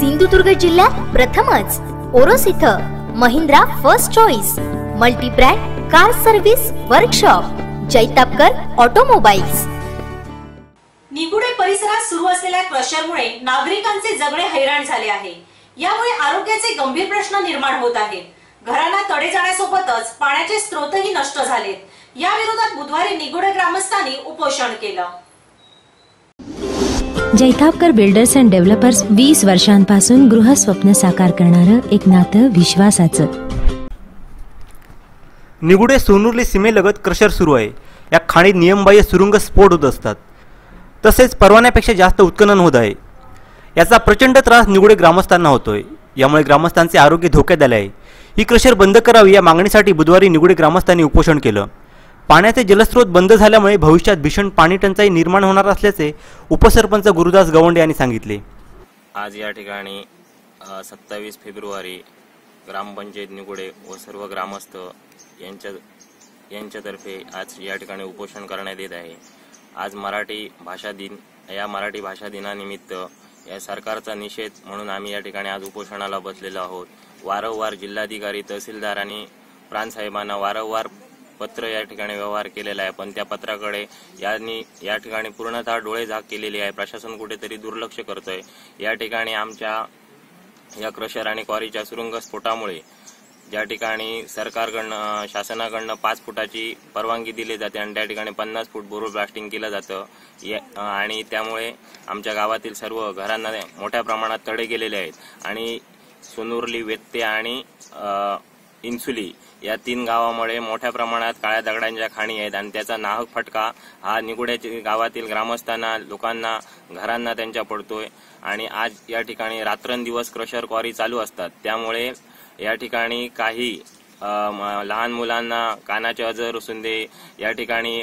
सिंधुदुर्ग जिल्ह्यात प्रथमच. ओरोस इथं Mahindra first choice multibrand car service workshop Jaitapkar automobiles. Nigude परिसरात सुरू असलेल्या क्रशरमुळे नागरिकांचे जगणे हैराण झाले आहे. यामुळे आरोग्याचे गंभीर प्रश्न निर्माण होत आहेत. घरांना तडे जाण्यासोबतच पाण्याचे स्रोतही नष्ट झालेत. या विरोधात बुधवारी निगुडे ग्रामस्थांनी उपोषण केलं. जैतापकर बिल्डर्स अँड डेव्हलपर्स वीस वर्षांपासून गृहस्वप्न साकार करणारं एक नातं विश्वासाचं. निगुडे सोनुर्ली सीमेलगत क्रशर सुरू आहे. या खाणीत नियमबाह्य सुरुंग स्फोट होत असतात. तसेच परवान्यापेक्षा जास्त उत्खनन होत आहे. याचा प्रचंड त्रास निगुडे ग्रामस्थांना होतोय. यामुळे ग्रामस्थांचे आरोग्य धोक्यात आले आहे ही क्रशर बंद करावी या मागणीसाठी बुधवारी निगुडे ग्रामस्थांनी उपोषण केलं. पाण्याचे जलस्रोत बंद झाल्यामुळे भविष्यात भीषण पाणी टंचाई निर्माण होणार असल्याचे उपसरपंच गुरुदास गवंडे यांनी सांगितले. आज या ठिकाणी सत्तावीस फेब्रुवारी ग्रामपंचायत निगुडे व सर्व ग्रामस्थ यांच्या यांच्यातर्फे आज या ठिकाणी उपोषण करण्यात येत आहे. आज मराठी भाषा दिन या मराठी भाषा दिनानिमित्त या सरकारचा निषेध म्हणून आम्ही या ठिकाणी आज उपोषणाला बसलेलो आहोत. वारंवार जिल्हाधिकारी तहसीलदार आणि प्राणसाहेबांना वारंवार पत्र या ठिकाणी व्यवहार केलेला आहे. पण त्या पत्राकडे यांनी या ठिकाणी पूर्णतः डोळे झाक केलेली आहे. प्रशासन कुठेतरी दुर्लक्ष करतोय. या ठिकाणी आमच्या या क्रशर आणि क्वारीच्या सुरुंग स्फोटामुळे ज्या ठिकाणी सरकारकडनं शासनाकडनं पाच फुटाची परवानगी दिली जाते आणि त्या ठिकाणी पन्नास फूट बोरो ब्लास्टिंग केलं जातं. आणि त्यामुळे आमच्या गावातील सर्व घरांना मोठ्या प्रमाणात तडे गेलेले आहेत. आणि सोनुर्ली वेत्ते आणि इन्सुली या तीन गावामुळे मोठ्या प्रमाणात काळ्या दगडांच्या खाणी आहेत आणि त्याचा नाहक फटका हा निगुड्याच्या गावातील ग्रामस्थांना लोकांना घरांना त्यांच्या पडतोय. आणि आज या ठिकाणी रात्रंदिवस क्रशर क्वारी चालू असतात. त्यामुळे या ठिकाणी काही लहान मुलांना कानाचे अजर सुंदे या ठिकाणी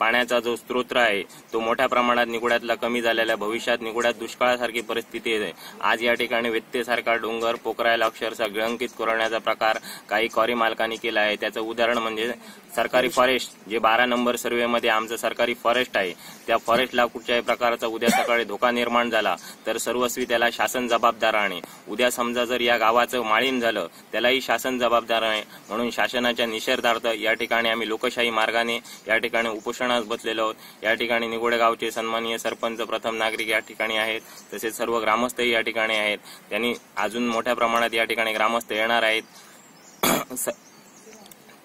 पाण्याचा जो स्त्रोत्र आहे तो मोठ्या प्रमाणात निगुड्यातला कमी झालेला भविष्यात निगुड्यात दुष्काळासारखी परिस्थिती आहे आज या ठिकाणी व्यत्यसारखा डोंगर पोखरायला अक्षरशः गिळंकित करण्याचा प्रकार काही कॉरी मालकांनी केला आहे. त्याचं उदाहरण म्हणजे सरकारी फॉरेस्ट जे बारा नंबर सर्वेमध्ये आमचं सरकारी फॉरेस्ट आहे त्या फॉरेस्टला कुठच्याही प्रकारचा उद्या सकाळी धोका निर्माण झाला तर सर्वस्वी त्याला शासन जबाबदार आहे उद्या समजा जर या गावाचं माळीन झालं त्यालाही शासन जबाबदार आहे म्हणून शासनाच्या निषेधार्थ या ठिकाणी आम्ही लोकशाही मार्गाने या ठिकाणी उपोषणास बसलेलो आहोत. या ठिकाणी निगोडे गावचे सन्माननीय सरपंच प्रथम नागरिक या ठिकाणी आहेत. तसेच सर्व ग्रामस्थही या ठिकाणी आहेत. त्यांनी अजून मोठ्या प्रमाणात या ठिकाणी ग्रामस्थ येणार आहेत.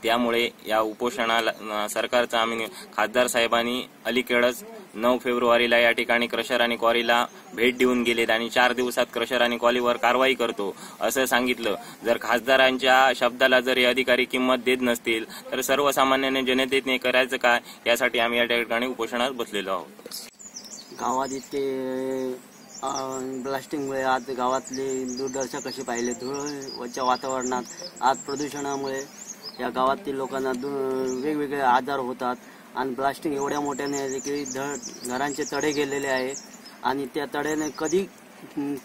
त्यामुळे या उपोषणाला सरकारचा आम्ही खासदार साहेबांनी अलीकडेच नऊ फेब्रुवारीला या ठिकाणी क्रशर आणि क्वारीला भेट देऊन गेलेत आणि चार दिवसात क्रशर आणि क्वालीवर कारवाई करतो असं सांगितलं. जर खासदारांच्या शब्दाला जर हे अधिकारी किंमत देत नसतील तर सर्वसामान्याने जनतेने करायचं काय यासाठी आम्ही या ठिकाणी उपोषणात बसलेलो आहोत. गावात इतके ब्लास्टिंगमुळे आज गावातले दूरदर्शक कशी पाहिले? धुळच्या वातावरणात आज प्रदूषणामुळे या गावातील लोकांना वेगवेगळे आजार होतात. आणि ब्लास्टिंग एवढ्या मोठ्याने की धड घरांचे तडे गेलेले आहे. आणि त्या तड्याने कधी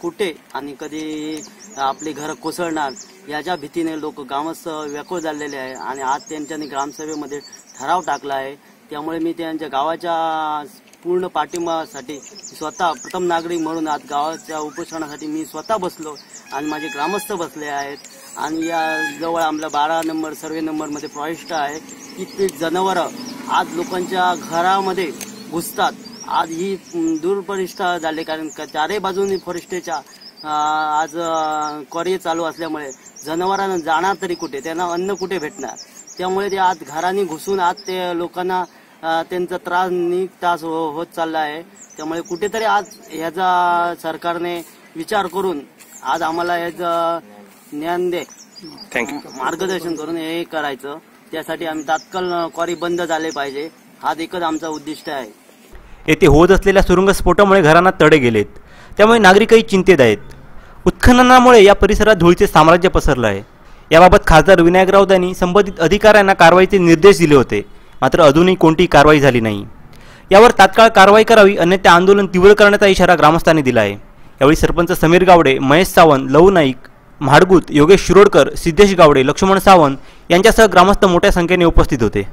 कुठे आणि कधी आपली घरं कोसळणार याच्या भीतीने लोक ग्रामस्थ व्याकुळ झालेले आहे. आणि आज त्यांच्यानी ग्रामसभेमध्ये ठराव टाकला आहे. त्यामुळे मी त्यांच्या गावाच्या पूर्ण पाठिंबासाठी स्वतः प्रथम नागरिक म्हणून आज गावाच्या उपोषणासाठी मी स्वतः बसलो आणि माझे ग्रामस्थ बसले आहेत. आणि या जवळ आमला बारा नंबर सर्वे नंबरमध्ये प्रविष्ट आहे की ते जनावरं आज लोकांच्या घरामध्ये घुसतात. आज ही दूरपरिष्ठा झाले कारण चारही बाजूनी फॉरेस्टच्या आज क्वारी चालू असल्यामुळे जनावरांना जाणार तरी कुठे त्यांना अन्न कुठे भेटणार? त्यामुळे ते आज घराने घुसून आज ते लोकांना त्यांचा त्रास नीट त्रास हो, होत चालला आहे. त्यामुळे कुठेतरी आज ह्याचा सरकारने विचार करून आज आम्हाला ह्याचं ज्ञान दे. थँक्यू मार्गदर्शन करून हे करायचं. त्यासाठी आम्ही तात्काळ क्वारी बंद झाले पाहिजे. हा एकच आमचा उद्दिष्ट आहे. येथे होत असलेल्या सुरुंगस्फोटामुळे घरांना तडे गेलेत. त्यामुळे नागरिकही चिंतेत आहेत. उत्खननामुळे या परिसरात धुळीचे साम्राज्य पसरलं आहे. याबाबत खासदार विनायक राऊत यांनी संबंधित अधिकाऱ्यांना कारवाईचे निर्देश दिले होते. मात्र अजूनही कोणतीही कारवाई झाली नाही. यावर तात्काळ कारवाई करावी अन्यथा आंदोलन तीव्र करण्याचा इशारा ग्रामस्थांनी दिला आहे. यावेळी सरपंच समीर गावडे महेश सावंत लव नाईक म्हाडगूत योगेश शिरोडकर सिद्धेश गावडे लक्ष्मण सावंत यांच्यासह ग्रामस्थ मोठ्या संख्येने उपस्थित होते.